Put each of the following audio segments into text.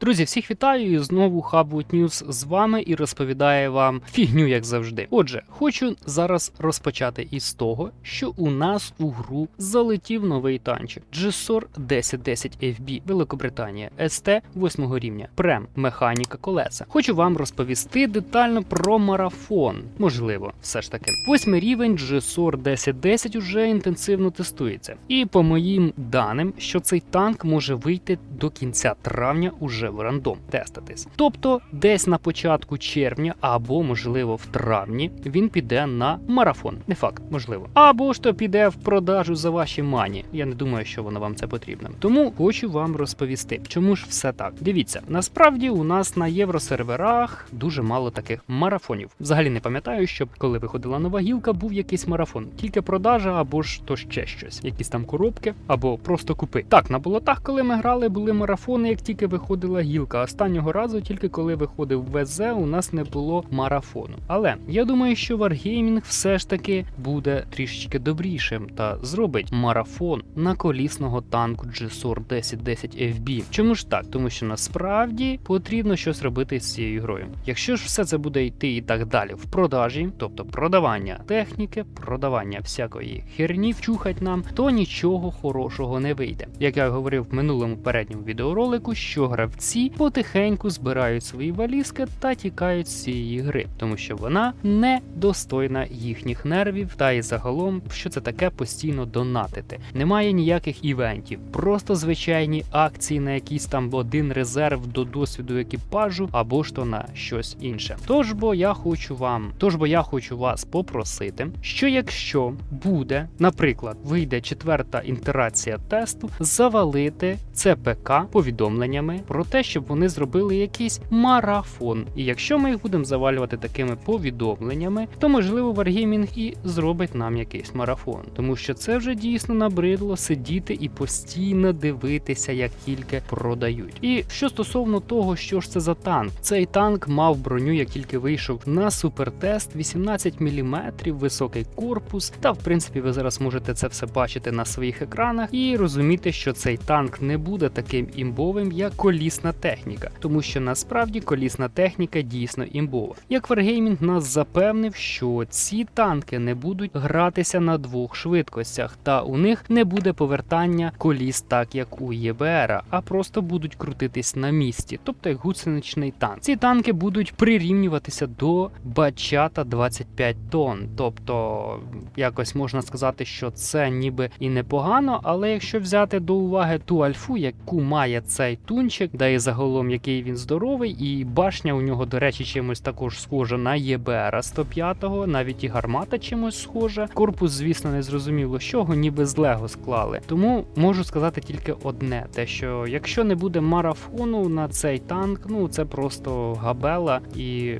Друзі, всіх вітаю і знову Hubwood News з вами і розповідає вам фігню, як завжди. Отже, хочу зараз розпочати із того, що у нас у гру залетів новий танчик GSOR 1010 FB Великобританія ST 8 рівня, прем, механіка колеса. Хочу вам розповісти детально про марафон. Можливо, все ж таки. Восьмий рівень GSOR 1010 уже інтенсивно тестується. І по моїм даним, що цей танк може вийти до кінця травня уже в рандом теститись. Тобто, десь на початку червня або, можливо, в травні він піде на марафон. Не факт, можливо. Або ж то піде в продажу за ваші мані. Я не думаю, що воно вам це потрібно. Тому хочу вам розповісти, чому ж все так. Дивіться, насправді у нас на євросерверах дуже мало таких марафонів. Взагалі не пам'ятаю, щоб коли виходила нова гілка, був якийсь марафон. Тільки продажа або ж то ще щось, якісь там коробки, або просто купи. Так, на болотах, коли ми грали, були марафони, як тільки виходила гілка. Останнього разу, тільки коли виходив ВЗ, у нас не було марафону. Але я думаю, що Wargaming все ж таки буде трішечки добрішим та зробить марафон на колісного танку GSOR 1010 FB. Чому ж так? Тому що насправді потрібно щось робити з цією грою. Якщо ж все це буде йти і так далі в продажі, тобто продавання техніки, продавання всякої херні вчухать нам, то нічого хорошого не вийде. Як я говорив в минулому передньому відеоролику, що гравці потихеньку збирають свої валізки та тікають з цієї гри, тому що вона не достойна їхніх нервів, та й загалом, що це таке постійно донатити. Немає ніяких івентів, просто звичайні акції на якийсь там один резерв до досвіду екіпажу або ж то на щось інше. Тож бо я хочу вам, тож бо я хочу вас попросити, що якщо буде, наприклад, вийде четверта інтерація тесту, завалити ЦПК повідомленнями про те, щоб вони зробили якийсь марафон. І якщо ми їх будемо завалювати такими повідомленнями, то можливо Wargaming і зробить нам якийсь марафон, тому що це вже дійсно набридло сидіти і постійно дивитися, як тільки продають. І що стосовно того, що ж це за танк, цей танк мав броню, як тільки вийшов на супертест, 18 мм, високий корпус. Та в принципі ви зараз можете це все бачити на своїх екранах і розуміти, що цей танк не буде таким імбовим, як колісна техніка, тому що насправді колісна техніка дійсно імбова. Як Wargaming нас запевнив, що ці танки не будуть гратися на двох швидкостях, та у них не буде повертання коліс, так як у ЄБР, а просто будуть крутитись на місці, тобто як гусеничний танк. Ці танки будуть прирівнюватися до бачата 25 тонн, тобто якось можна сказати, що це ніби і непогано, але якщо взяти до уваги ту альфу, яку має цей тунчик, да і загалом який він здоровий, і башня у нього, до речі, чимось також схожа на ЄБР 105-го, навіть і гармата чимось схожа. Корпус, звісно, не зрозуміло, з чого ніби з Лего склали. Тому можу сказати тільки одне: те, що якщо не буде марафону на цей танк, ну це просто габела, і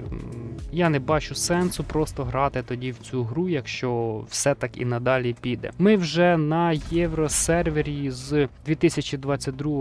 я не бачу сенсу просто грати тоді в цю гру, якщо все так і надалі піде. Ми вже на євросервері з 2022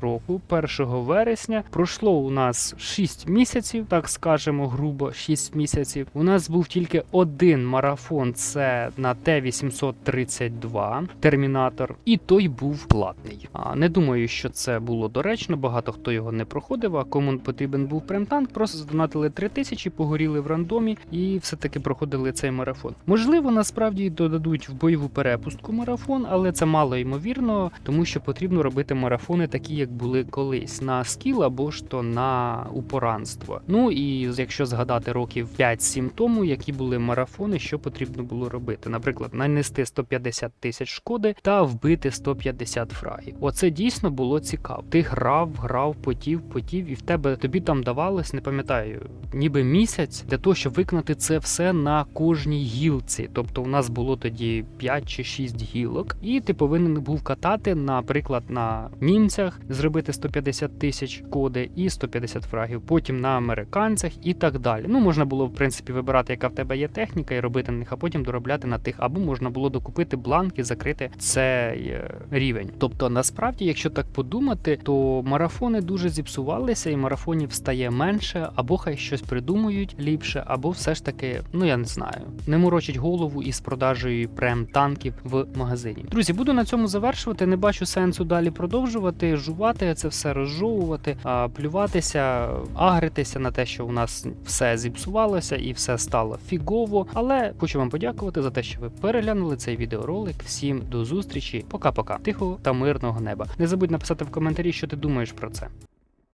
року, 1 вересня, пройшло у нас 6 місяців, так скажемо, грубо 6 місяців. У нас був тільки один марафон, це на Т-832 Термінатор, і той був платний. А не думаю, що це було доречно. Багато хто його не проходив. А кому потрібен був прем-танк, просто задонатили 3000, погоріли в рандомі і все-таки проходили цей марафон. Можливо, насправді додадуть в бойову перепустку марафон, але це мало ймовірно, тому що потрібно робити марафони такі, як були колись на скіл або ж то на упоранство. Ну і якщо згадати років 5-7 тому, які були марафони, що потрібно було робити, наприклад, нанести 150 тисяч шкоди та вбити 150 фрагів. Оце дійсно було цікаво. Ти грав, грав, потів, потів, і в тебе тобі там давалось, не пам'ятаю, ніби місяць місяць для того, щоб виконати це все на кожній гілці. Тобто, у нас було тоді 5 чи 6 гілок, і ти повинен був катати, наприклад, на німцях зробити 150 тисяч коди і 150 фрагів. Потім на американцях і так далі. Ну можна було в принципі вибирати, яка в тебе є техніка, і робити на них, а потім доробляти на тих, або можна було докупити бланк і закрити цей е, рівень. Тобто, насправді, якщо так подумати, то марафони дуже зіпсувалися, і марафонів стає менше, або хай щось придумують ліпше, або все ж таки, ну я не знаю, не морочить голову із продажею прем танків в магазині. Друзі, буду на цьому завершувати. Не бачу сенсу далі продовжувати, жувати це все розжовувати, плюватися, агритися на те, що у нас все зіпсувалося і все стало фігово. Але хочу вам подякувати за те, що ви переглянули цей відеоролик. Всім до зустрічі, пока-пока, тихого та мирного неба. Не забудь написати в коментарі, що ти думаєш про це.